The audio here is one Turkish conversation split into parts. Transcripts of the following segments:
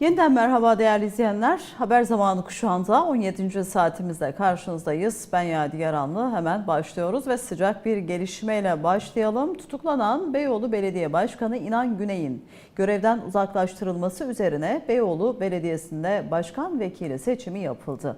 Yeniden merhaba değerli izleyenler. Haber zamanı kuşağında 17. saatimizde karşınızdayız. Ben Yadigar Anlı. Hemen başlıyoruz ve sıcak bir gelişmeyle başlayalım. Tutuklanan Beyoğlu Belediye Başkanı İnan Güney'in görevden uzaklaştırılması üzerine Beyoğlu Belediyesi'nde başkan vekili seçimi yapıldı.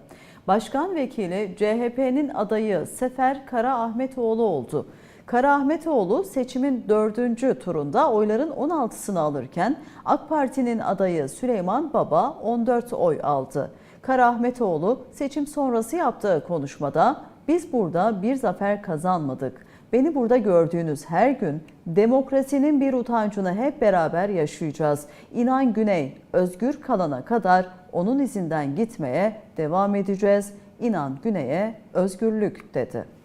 Başkan vekili CHP'nin adayı Sefer Kara Ahmetoğlu oldu. Kara Ahmetoğlu seçimin dördüncü turunda oyların 16'sını alırken AK Parti'nin adayı Süleyman Baba 14 oy aldı. Kara Ahmetoğlu seçim sonrası yaptığı konuşmada biz burada bir zafer kazanmadık. Beni burada gördüğünüz her gün demokrasinin bir utancını hep beraber yaşayacağız. İnan Güney özgür kalana kadar onun izinden gitmeye devam edeceğiz. İnan Güney'e özgürlük dedi.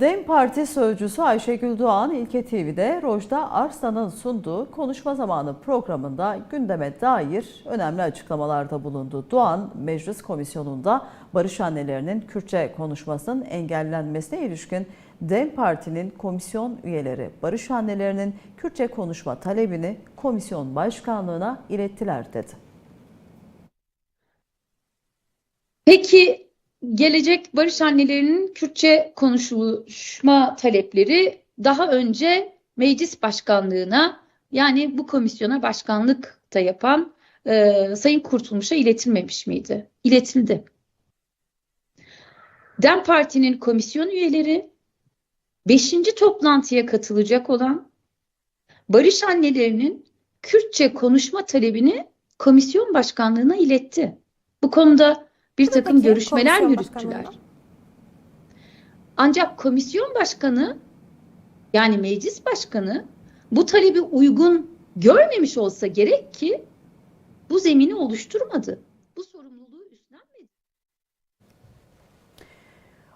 DEM Parti sözcüsü Ayşegül Doğan İlke TV'de Rojda Arslan'ın sunduğu konuşma zamanı programında gündeme dair önemli açıklamalarda bulundu. Doğan Meclis Komisyonu'nda Barış Annelerinin Kürtçe konuşmasının engellenmesine ilişkin DEM Parti'nin komisyon üyeleri Barış Annelerinin Kürtçe konuşma talebini komisyon başkanlığına ilettiler dedi. Peki gelecek barış annelerinin Kürtçe konuşma talepleri daha önce meclis başkanlığına yani bu komisyona başkanlık da yapan e, Sayın Kurtulmuş'a iletilmemiş miydi? İletildi. DEM Parti'nin komisyon üyeleri 5. toplantıya katılacak olan barış annelerinin Kürtçe konuşma talebini komisyon başkanlığına iletti. Bu konuda bir takım Peki, görüşmeler yürüttüler. Ancak komisyon başkanı yani meclis başkanı bu talebi uygun görmemiş olsa gerek ki bu zemini oluşturmadı. Bu sorumluluğu üstlenmedi.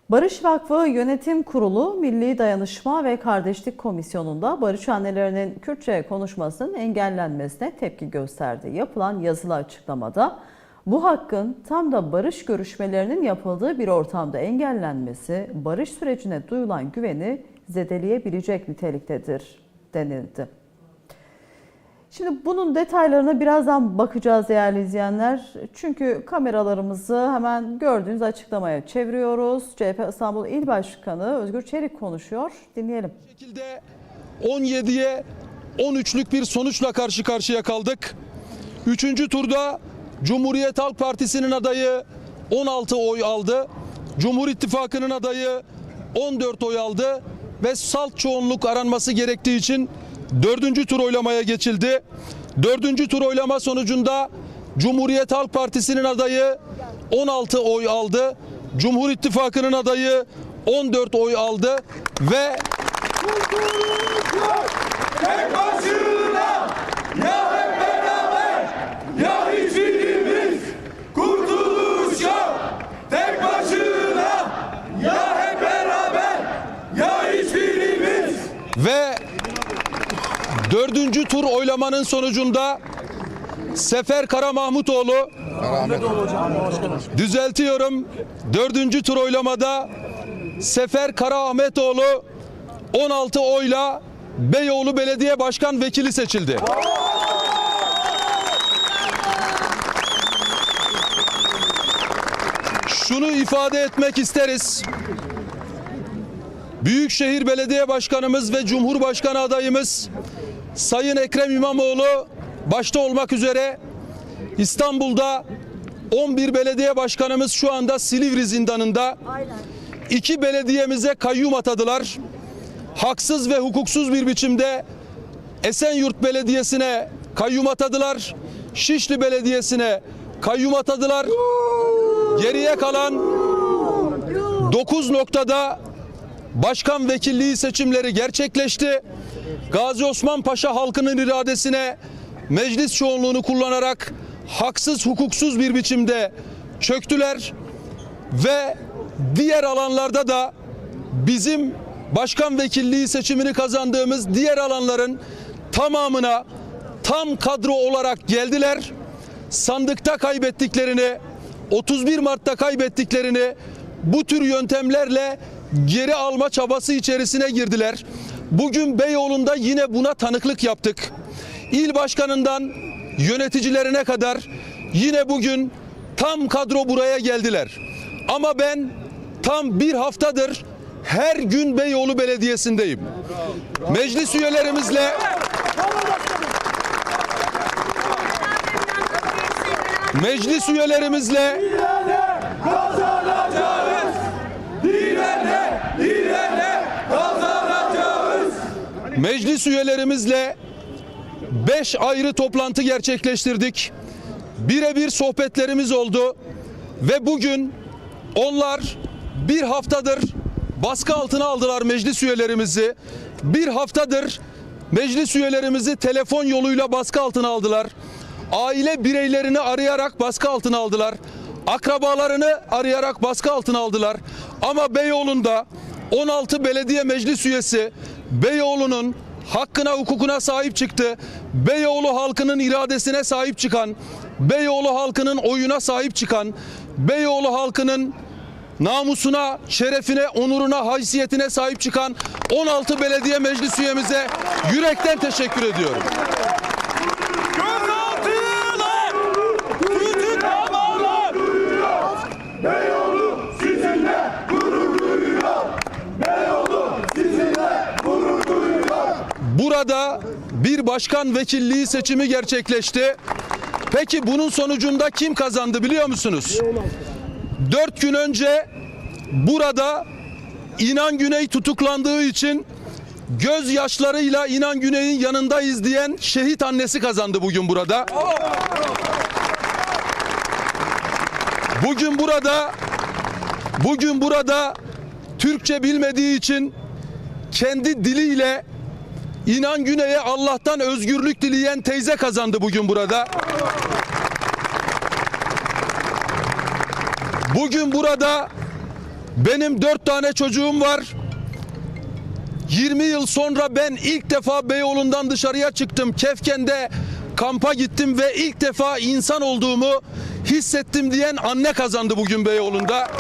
Barış Vakfı Yönetim Kurulu Milli Dayanışma ve Kardeşlik Komisyonu'nda Barış annelerinin Kürtçe konuşmasının engellenmesine tepki gösterdi. Yapılan yazılı açıklamada bu hakkın tam da barış görüşmelerinin yapıldığı bir ortamda engellenmesi barış sürecine duyulan güveni zedeleyebilecek niteliktedir denildi. Şimdi bunun detaylarına birazdan bakacağız değerli izleyenler. Çünkü kameralarımızı hemen gördüğünüz açıklamaya çeviriyoruz. CHP İstanbul İl Başkanı Özgür Çelik konuşuyor. Dinleyelim. şekilde 17'ye 13'lük bir sonuçla karşı karşıya kaldık. Üçüncü turda Cumhuriyet Halk Partisi'nin adayı 16 oy aldı. Cumhur İttifakı'nın adayı 14 oy aldı ve salt çoğunluk aranması gerektiği için dördüncü tur oylamaya geçildi. Dördüncü tur oylama sonucunda Cumhuriyet Halk Partisi'nin adayı 16 oy aldı. Cumhur İttifakı'nın adayı 14 oy aldı ve Tek başına ya hep beraber ya hiçbirimiz kurtuluş yok. Tek başına ya hep beraber ya hiçbirimiz Ve dördüncü tur oylamanın sonucunda Sefer Kara Mahmutoğlu düzeltiyorum dördüncü tur oylamada Sefer Kara Ahmetoğlu 16 oyla Beyoğlu Belediye Başkan Vekili seçildi. Şunu ifade etmek isteriz. Büyükşehir Belediye Başkanımız ve Cumhurbaşkanı adayımız Sayın Ekrem İmamoğlu başta olmak üzere İstanbul'da 11 belediye başkanımız şu anda Silivri zindanında. İki belediyemize kayyum atadılar. Haksız ve hukuksuz bir biçimde Esenyurt Belediyesi'ne kayyum atadılar. Şişli Belediyesi'ne kayyum atadılar. Geriye kalan 9 noktada başkan vekilliği seçimleri gerçekleşti. Gazi Osman Paşa halkının iradesine meclis çoğunluğunu kullanarak haksız hukuksuz bir biçimde çöktüler ve diğer alanlarda da bizim başkan vekilliği seçimini kazandığımız diğer alanların tamamına tam kadro olarak geldiler. Sandıkta kaybettiklerini, 31 Mart'ta kaybettiklerini bu tür yöntemlerle geri alma çabası içerisine girdiler. Bugün Beyoğlu'nda yine buna tanıklık yaptık. İl başkanından yöneticilerine kadar yine bugün tam kadro buraya geldiler. Ama ben tam bir haftadır her gün Beyoğlu Belediyesi'ndeyim. Meclis üyelerimizle meclis üyelerimizle Kazanacağız. Direnle, direnle kazanacağız. Meclis üyelerimizle 5 ayrı toplantı gerçekleştirdik. Birebir sohbetlerimiz oldu ve bugün onlar bir haftadır baskı altına aldılar meclis üyelerimizi. Bir haftadır meclis üyelerimizi telefon yoluyla baskı altına aldılar. Aile bireylerini arayarak baskı altına aldılar. Akrabalarını arayarak baskı altına aldılar. Ama Beyoğlu'nda 16 belediye meclis üyesi Beyoğlu'nun hakkına hukukuna sahip çıktı. Beyoğlu halkının iradesine sahip çıkan, Beyoğlu halkının oyuna sahip çıkan, Beyoğlu halkının namusuna, şerefine, onuruna, haysiyetine sahip çıkan 16 belediye meclis üyemize yürekten teşekkür ediyorum. Burada bir başkan vekilliği seçimi gerçekleşti. Peki bunun sonucunda kim kazandı biliyor musunuz? Dört gün önce burada İnan Güney tutuklandığı için gözyaşlarıyla İnan Güney'in yanındayız diyen şehit annesi kazandı bugün burada. Bugün burada bugün burada Türkçe bilmediği için kendi diliyle İnan Güney'e Allah'tan özgürlük dileyen teyze kazandı bugün burada. Bugün burada benim dört tane çocuğum var. 20 yıl sonra ben ilk defa Beyoğlu'ndan dışarıya çıktım. Kefken'de kampa gittim ve ilk defa insan olduğumu hissettim diyen anne kazandı bugün Beyoğlu'nda.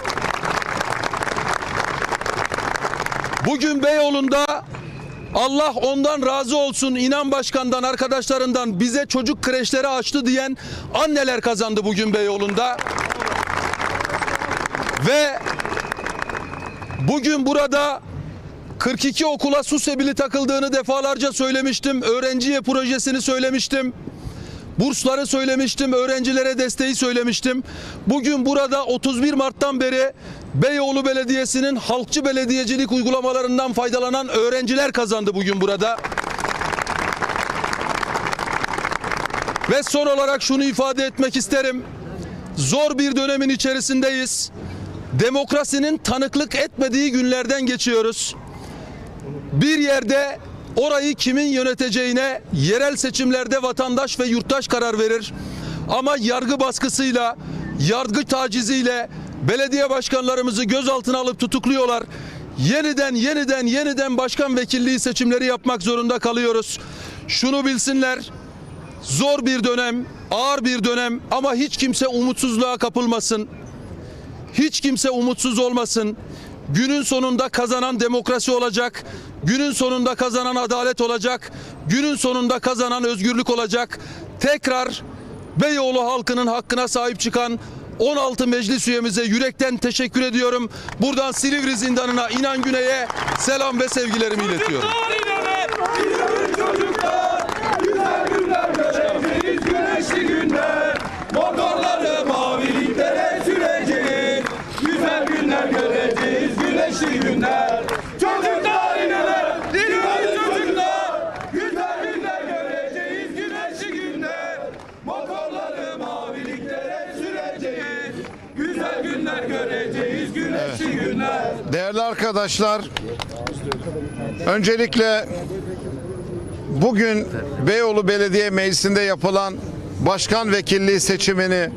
Bugün Beyoğlu'nda Allah ondan razı olsun inan başkandan arkadaşlarından bize çocuk kreşleri açtı diyen anneler kazandı bugün Beyoğlu'nda. Ve bugün burada 42 okula su sebili takıldığını defalarca söylemiştim. Öğrenciye projesini söylemiştim. Bursları söylemiştim, öğrencilere desteği söylemiştim. Bugün burada 31 Mart'tan beri Beyoğlu Belediyesi'nin halkçı belediyecilik uygulamalarından faydalanan öğrenciler kazandı bugün burada. Ve son olarak şunu ifade etmek isterim. Zor bir dönemin içerisindeyiz. Demokrasinin tanıklık etmediği günlerden geçiyoruz. Bir yerde orayı kimin yöneteceğine yerel seçimlerde vatandaş ve yurttaş karar verir. Ama yargı baskısıyla, yargı taciziyle belediye başkanlarımızı gözaltına alıp tutukluyorlar. Yeniden yeniden yeniden başkan vekilliği seçimleri yapmak zorunda kalıyoruz. Şunu bilsinler. Zor bir dönem, ağır bir dönem ama hiç kimse umutsuzluğa kapılmasın. Hiç kimse umutsuz olmasın. Günün sonunda kazanan demokrasi olacak. Günün sonunda kazanan adalet olacak. Günün sonunda kazanan özgürlük olacak. Tekrar Beyoğlu halkının hakkına sahip çıkan 16 meclis üyemize yürekten teşekkür ediyorum. Buradan Silivri zindanına İnan Güney'e selam ve sevgilerimi iletiyorum. Değerli arkadaşlar, öncelikle bugün Beyoğlu Belediye Meclisi'nde yapılan başkan vekilliği seçimini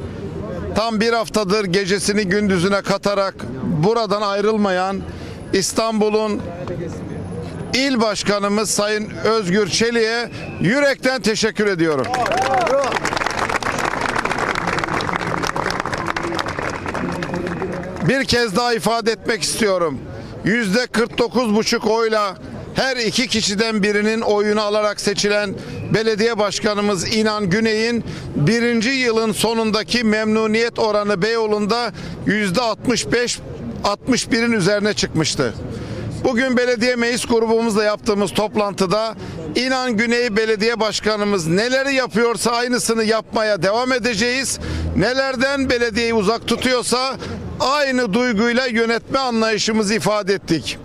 tam bir haftadır gecesini gündüzüne katarak buradan ayrılmayan İstanbul'un il başkanımız Sayın Özgür Çelik'e yürekten teşekkür ediyorum. Bir kez daha ifade etmek istiyorum. %49,5 oyla her iki kişiden birinin oyunu alarak seçilen belediye başkanımız İnan Güney'in birinci yılın sonundaki memnuniyet oranı Beyoğlu'nda %65 61'in üzerine çıkmıştı. Bugün belediye meclis grubumuzla yaptığımız toplantıda İnan Güney Belediye Başkanımız neleri yapıyorsa aynısını yapmaya devam edeceğiz. Nelerden belediyeyi uzak tutuyorsa aynı duyguyla yönetme anlayışımızı ifade ettik.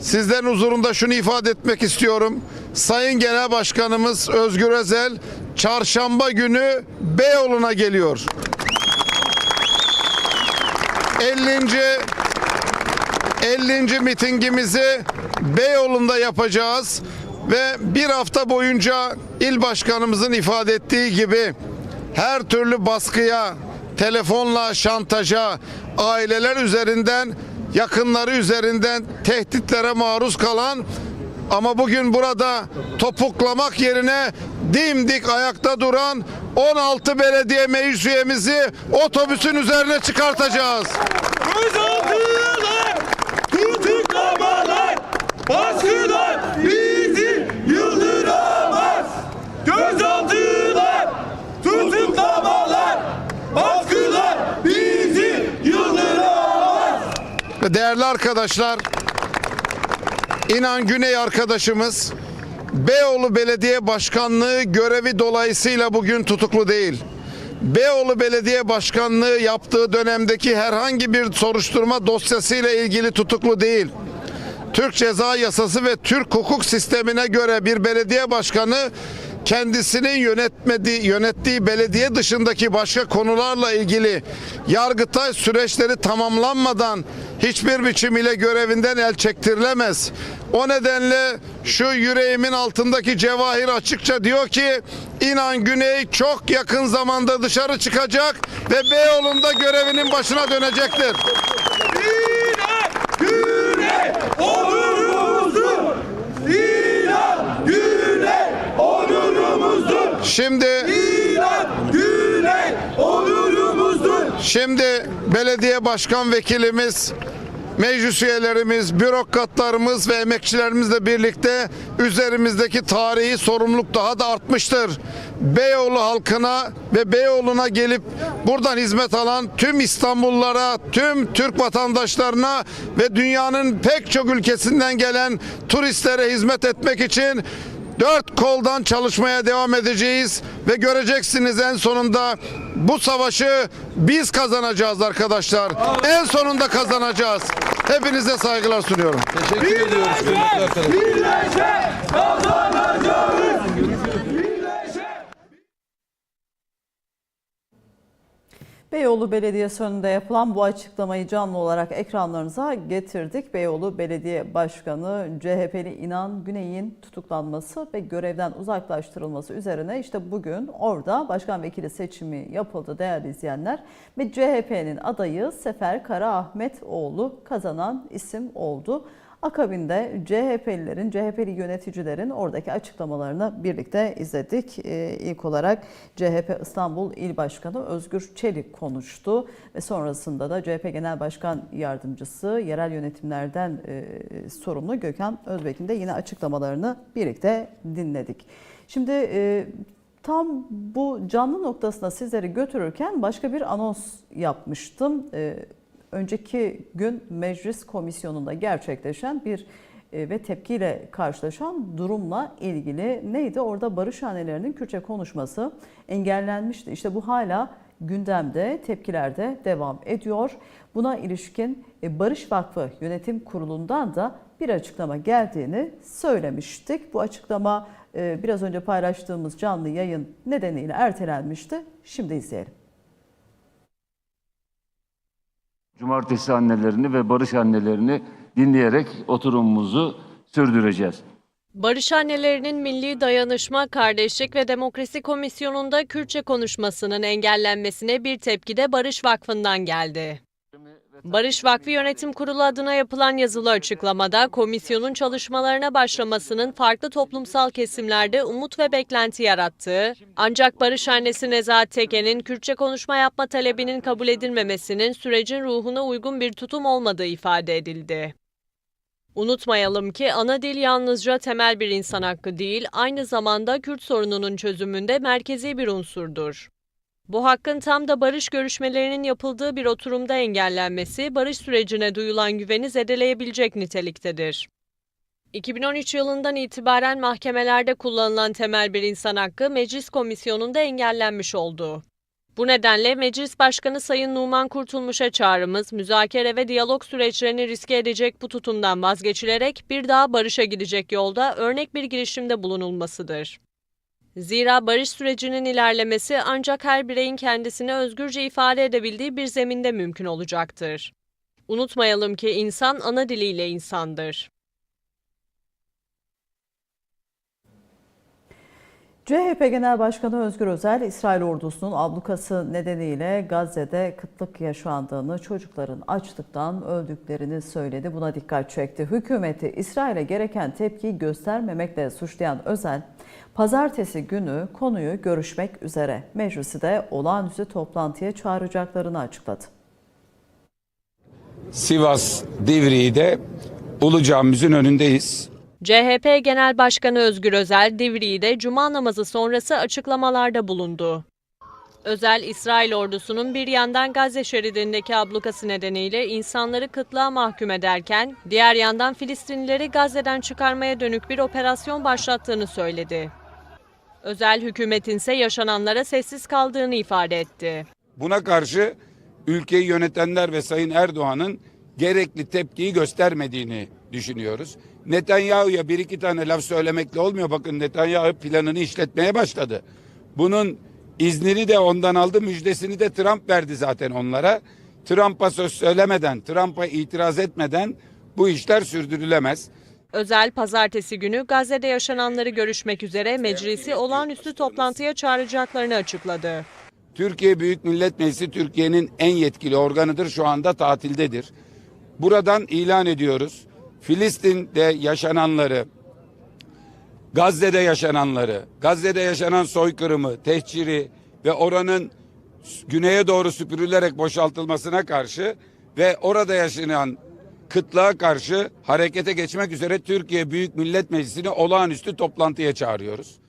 Sizlerin huzurunda şunu ifade etmek istiyorum. Sayın Genel Başkanımız Özgür Özel çarşamba günü Beyoğlu'na geliyor. 50. 50. mitingimizi Beyoğlu'nda yapacağız ve bir hafta boyunca il başkanımızın ifade ettiği gibi her türlü baskıya, telefonla şantaja, aileler üzerinden, yakınları üzerinden tehditlere maruz kalan ama bugün burada topuklamak yerine dimdik ayakta duran 16 belediye meclis üyemizi otobüsün üzerine çıkartacağız. Değerli arkadaşlar, İnan Güney arkadaşımız Beyoğlu Belediye Başkanlığı görevi dolayısıyla bugün tutuklu değil. Beyoğlu Belediye Başkanlığı yaptığı dönemdeki herhangi bir soruşturma dosyasıyla ilgili tutuklu değil. Türk Ceza Yasası ve Türk hukuk sistemine göre bir belediye başkanı kendisinin yönetmediği, yönettiği belediye dışındaki başka konularla ilgili yargıtay süreçleri tamamlanmadan hiçbir biçim ile görevinden el çektirilemez. O nedenle şu yüreğimin altındaki cevahir açıkça diyor ki İnan Güney çok yakın zamanda dışarı çıkacak ve Beyoğlu'nda görevinin başına dönecektir. İnan Güney onurumuzdur. İnan Güney onurumuzdur. Şimdi İnan Güney onurumuzdur. Şimdi belediye başkan vekilimiz, meclis üyelerimiz, bürokratlarımız ve emekçilerimizle birlikte üzerimizdeki tarihi sorumluluk daha da artmıştır. Beyoğlu halkına ve Beyoğlu'na gelip buradan hizmet alan tüm İstanbullulara, tüm Türk vatandaşlarına ve dünyanın pek çok ülkesinden gelen turistlere hizmet etmek için Dört koldan çalışmaya devam edeceğiz ve göreceksiniz en sonunda bu savaşı biz kazanacağız arkadaşlar. En sonunda kazanacağız. Hepinize saygılar sunuyorum. Teşekkür ediyoruz. Birleşe kazanacağız. Beyoğlu Belediyesi önünde yapılan bu açıklamayı canlı olarak ekranlarınıza getirdik. Beyoğlu Belediye Başkanı CHP'li İnan Güney'in tutuklanması ve görevden uzaklaştırılması üzerine işte bugün orada başkan vekili seçimi yapıldı değerli izleyenler. Ve CHP'nin adayı Sefer Karaahmetoğlu kazanan isim oldu. Akabinde CHP'lilerin, CHP'li yöneticilerin oradaki açıklamalarını birlikte izledik. Ee, ilk olarak CHP İstanbul İl Başkanı Özgür Çelik konuştu ve sonrasında da CHP Genel Başkan Yardımcısı yerel yönetimlerden e, sorumlu Gökhan Özbek'in de yine açıklamalarını birlikte dinledik. Şimdi e, tam bu canlı noktasına sizleri götürürken başka bir anons yapmıştım. Önceki gün meclis komisyonunda gerçekleşen bir e, ve tepkiyle karşılaşan durumla ilgili neydi? Orada barışhanelerinin Kürtçe konuşması engellenmişti. İşte bu hala gündemde, tepkilerde devam ediyor. Buna ilişkin e, Barış Vakfı Yönetim Kurulu'ndan da bir açıklama geldiğini söylemiştik. Bu açıklama e, biraz önce paylaştığımız canlı yayın nedeniyle ertelenmişti. Şimdi izleyelim. Cumartesi annelerini ve barış annelerini dinleyerek oturumumuzu sürdüreceğiz. Barış Annelerinin Milli Dayanışma, Kardeşlik ve Demokrasi Komisyonu'nda Kürtçe konuşmasının engellenmesine bir tepki de Barış Vakfı'ndan geldi. Barış Vakfı Yönetim Kurulu adına yapılan yazılı açıklamada komisyonun çalışmalarına başlamasının farklı toplumsal kesimlerde umut ve beklenti yarattığı, ancak Barış annesi Nezahat Teke'nin Kürtçe konuşma yapma talebinin kabul edilmemesinin sürecin ruhuna uygun bir tutum olmadığı ifade edildi. Unutmayalım ki ana dil yalnızca temel bir insan hakkı değil, aynı zamanda Kürt sorununun çözümünde merkezi bir unsurdur. Bu hakkın tam da barış görüşmelerinin yapıldığı bir oturumda engellenmesi, barış sürecine duyulan güveni zedeleyebilecek niteliktedir. 2013 yılından itibaren mahkemelerde kullanılan temel bir insan hakkı meclis komisyonunda engellenmiş oldu. Bu nedenle Meclis Başkanı Sayın Numan Kurtulmuş'a çağrımız, müzakere ve diyalog süreçlerini riske edecek bu tutumdan vazgeçilerek bir daha barışa gidecek yolda örnek bir girişimde bulunulmasıdır. Zira barış sürecinin ilerlemesi ancak her bireyin kendisini özgürce ifade edebildiği bir zeminde mümkün olacaktır. Unutmayalım ki insan ana diliyle insandır. CHP Genel Başkanı Özgür Özel, İsrail ordusunun ablukası nedeniyle Gazze'de kıtlık yaşandığını, çocukların açlıktan öldüklerini söyledi. Buna dikkat çekti. Hükümeti İsrail'e gereken tepkiyi göstermemekle suçlayan Özel, pazartesi günü konuyu görüşmek üzere meclisi de olağanüstü toplantıya çağıracaklarını açıkladı. Sivas Divriği'de Ulu Camimizin önündeyiz. CHP Genel Başkanı Özgür Özel, Divriği'de cuma namazı sonrası açıklamalarda bulundu. Özel, İsrail ordusunun bir yandan Gazze şeridindeki ablukası nedeniyle insanları kıtlığa mahkum ederken, diğer yandan Filistinlileri Gazze'den çıkarmaya dönük bir operasyon başlattığını söyledi. Özel, hükümetin ise yaşananlara sessiz kaldığını ifade etti. Buna karşı ülkeyi yönetenler ve Sayın Erdoğan'ın gerekli tepkiyi göstermediğini düşünüyoruz. Netanyahu'ya bir iki tane laf söylemekle olmuyor. Bakın Netanyahu planını işletmeye başladı. Bunun iznini de ondan aldı, müjdesini de Trump verdi zaten onlara. Trump'a söz söylemeden, Trump'a itiraz etmeden bu işler sürdürülemez. Özel, pazartesi günü Gazze'de yaşananları görüşmek üzere meclisi olağanüstü toplantıya çağıracaklarını açıkladı. Türkiye Büyük Millet Meclisi Türkiye'nin en yetkili organıdır. Şu anda tatildedir. Buradan ilan ediyoruz. Filistin'de yaşananları, Gazze'de yaşananları, Gazze'de yaşanan soykırımı, tehciri ve oranın güneye doğru süpürülerek boşaltılmasına karşı ve orada yaşanan kıtlığa karşı harekete geçmek üzere Türkiye Büyük Millet Meclisi'ni olağanüstü toplantıya çağırıyoruz.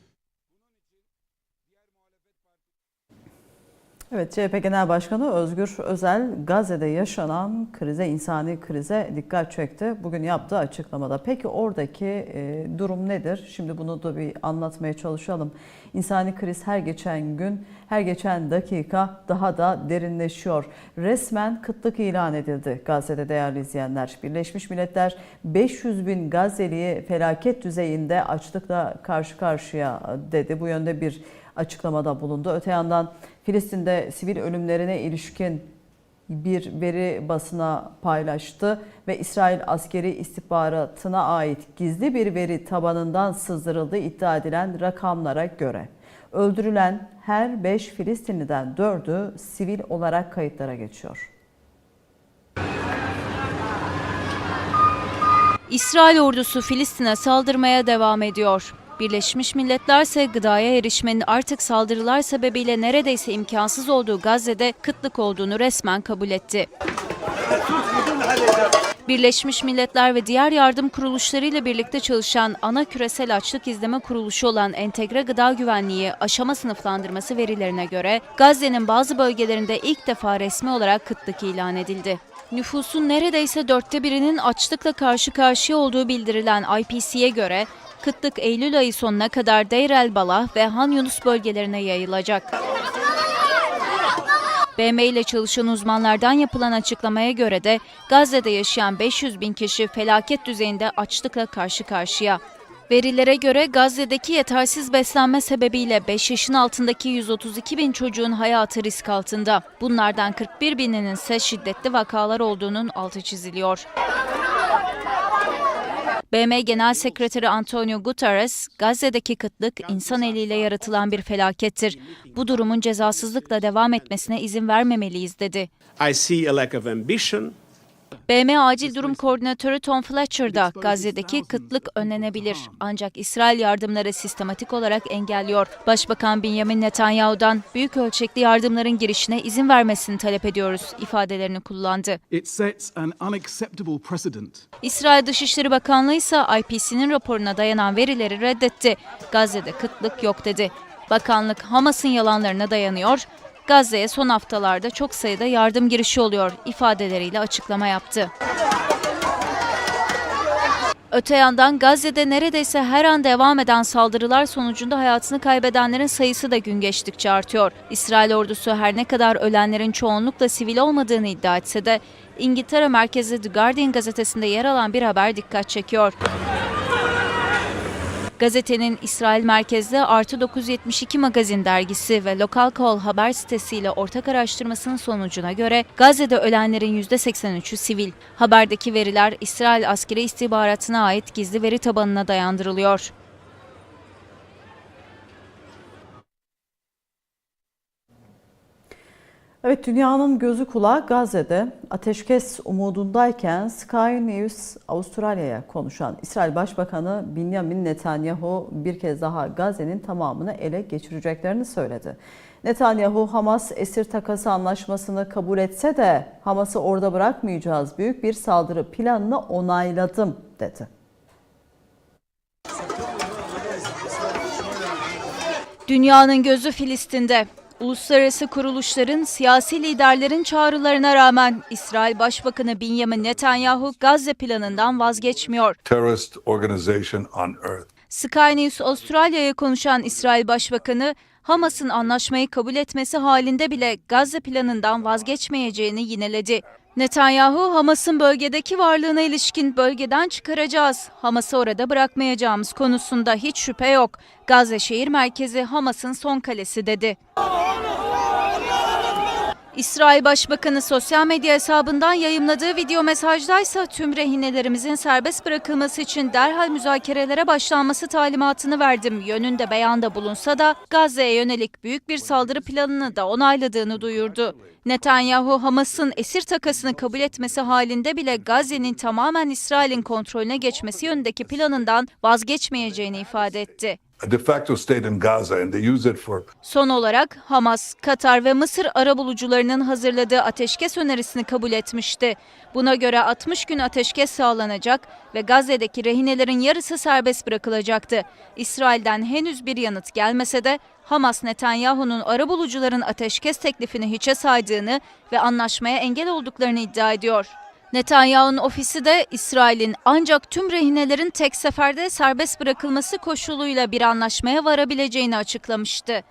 Evet, CHP Genel Başkanı Özgür Özel Gazze'de yaşanan krize, insani krize dikkat çekti. Bugün yaptığı açıklamada. Peki oradaki e, durum nedir? Şimdi bunu da bir anlatmaya çalışalım. İnsani kriz her geçen gün, her geçen dakika daha da derinleşiyor. Resmen kıtlık ilan edildi Gazze'de değerli izleyenler. Birleşmiş Milletler 500 bin Gazze'liyi felaket düzeyinde açlıkla karşı karşıya dedi. Bu yönde bir açıklamada bulundu. Öte yandan Filistin'de sivil ölümlerine ilişkin bir veri basına paylaştı ve İsrail askeri istihbaratına ait gizli bir veri tabanından sızdırıldığı iddia edilen rakamlara göre öldürülen her 5 Filistinliden 4'ü sivil olarak kayıtlara geçiyor. İsrail ordusu Filistin'e saldırmaya devam ediyor. Birleşmiş Milletler ise gıdaya erişmenin artık saldırılar sebebiyle neredeyse imkansız olduğu Gazze'de kıtlık olduğunu resmen kabul etti. Birleşmiş Milletler ve diğer yardım kuruluşlarıyla birlikte çalışan ana küresel açlık izleme kuruluşu olan Entegre Gıda Güvenliği aşama sınıflandırması verilerine göre Gazze'nin bazı bölgelerinde ilk defa resmi olarak kıtlık ilan edildi. Nüfusun neredeyse dörtte birinin açlıkla karşı karşıya olduğu bildirilen IPC'ye göre kıtlık Eylül ayı sonuna kadar Deir el Balah ve Han Yunus bölgelerine yayılacak. BM ile çalışan uzmanlardan yapılan açıklamaya göre de Gazze'de yaşayan 500 bin kişi felaket düzeyinde açlıkla karşı karşıya. Verilere göre Gazze'deki yetersiz beslenme sebebiyle 5 yaşın altındaki 132 bin çocuğun hayatı risk altında. Bunlardan 41 bininin ise şiddetli vakalar olduğunun altı çiziliyor. BM Genel Sekreteri Antonio Guterres, Gazze'deki kıtlık insan eliyle yaratılan bir felakettir. Bu durumun cezasızlıkla devam etmesine izin vermemeliyiz dedi. I see a lack of ambition BM Acil Durum Koordinatörü Tom Fletcher da Gazze'deki kıtlık önlenebilir. Ancak İsrail yardımları sistematik olarak engelliyor. Başbakan Benjamin Netanyahu'dan büyük ölçekli yardımların girişine izin vermesini talep ediyoruz ifadelerini kullandı. İsrail Dışişleri Bakanlığı ise IPC'nin raporuna dayanan verileri reddetti. Gazze'de kıtlık yok dedi. Bakanlık Hamas'ın yalanlarına dayanıyor. Gazze'ye son haftalarda çok sayıda yardım girişi oluyor ifadeleriyle açıklama yaptı. Öte yandan Gazze'de neredeyse her an devam eden saldırılar sonucunda hayatını kaybedenlerin sayısı da gün geçtikçe artıyor. İsrail ordusu her ne kadar ölenlerin çoğunlukla sivil olmadığını iddia etse de İngiltere merkezli The Guardian gazetesinde yer alan bir haber dikkat çekiyor. Gazetenin İsrail merkezli Artı 972 magazin dergisi ve Local Call haber sitesiyle ortak araştırmasının sonucuna göre Gazze'de ölenlerin %83'ü sivil. Haberdeki veriler İsrail askeri istihbaratına ait gizli veri tabanına dayandırılıyor. Evet dünyanın gözü kulağı Gazze'de ateşkes umudundayken Sky News Avustralya'ya konuşan İsrail Başbakanı Benjamin Netanyahu bir kez daha Gazze'nin tamamını ele geçireceklerini söyledi. Netanyahu Hamas esir takası anlaşmasını kabul etse de Hamas'ı orada bırakmayacağız büyük bir saldırı planını onayladım dedi. Dünyanın gözü Filistin'de. Uluslararası kuruluşların, siyasi liderlerin çağrılarına rağmen İsrail Başbakanı Benjamin Netanyahu Gazze planından vazgeçmiyor. terrorist organization on earth. Sky News Avustralya'ya konuşan İsrail Başbakanı, Hamas'ın anlaşmayı kabul etmesi halinde bile Gazze planından vazgeçmeyeceğini yineledi. Netanyahu, Hamas'ın bölgedeki varlığına ilişkin bölgeden çıkaracağız, Hamas'ı orada bırakmayacağımız konusunda hiç şüphe yok. Gazze şehir merkezi Hamas'ın son kalesi dedi. İsrail Başbakanı sosyal medya hesabından yayımladığı video mesajdaysa tüm rehinelerimizin serbest bırakılması için derhal müzakerelere başlanması talimatını verdim yönünde beyanda bulunsa da Gazze'ye yönelik büyük bir saldırı planını da onayladığını duyurdu. Netanyahu Hamas'ın esir takasını kabul etmesi halinde bile Gazze'nin tamamen İsrail'in kontrolüne geçmesi yönündeki planından vazgeçmeyeceğini ifade etti. Son olarak Hamas, Katar ve Mısır arabulucularının hazırladığı ateşkes önerisini kabul etmişti. Buna göre 60 gün ateşkes sağlanacak ve Gazze'deki rehinelerin yarısı serbest bırakılacaktı. İsrail'den henüz bir yanıt gelmese de Hamas Netanyahu'nun arabulucuların ateşkes teklifini hiçe saydığını ve anlaşmaya engel olduklarını iddia ediyor. Netanyahu'nun ofisi de İsrail'in ancak tüm rehinelerin tek seferde serbest bırakılması koşuluyla bir anlaşmaya varabileceğini açıklamıştı.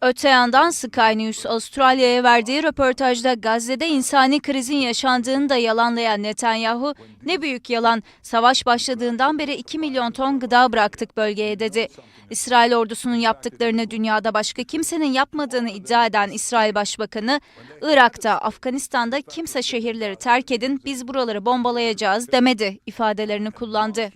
Öte yandan Sky News Avustralya'ya verdiği röportajda Gazze'de insani krizin yaşandığını da yalanlayan Netanyahu, ne büyük yalan, savaş başladığından beri 2 milyon ton gıda bıraktık bölgeye dedi. İsrail ordusunun yaptıklarını dünyada başka kimsenin yapmadığını iddia eden İsrail Başbakanı, Irak'ta, Afganistan'da kimse şehirleri terk edin, biz buraları bombalayacağız demedi ifadelerini kullandı.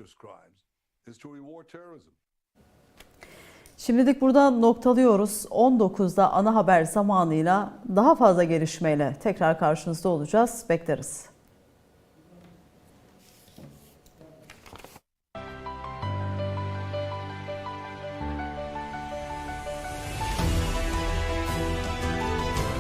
Şimdilik burada noktalıyoruz. 19'da ana haber zamanıyla daha fazla gelişmeyle tekrar karşınızda olacağız. Bekleriz.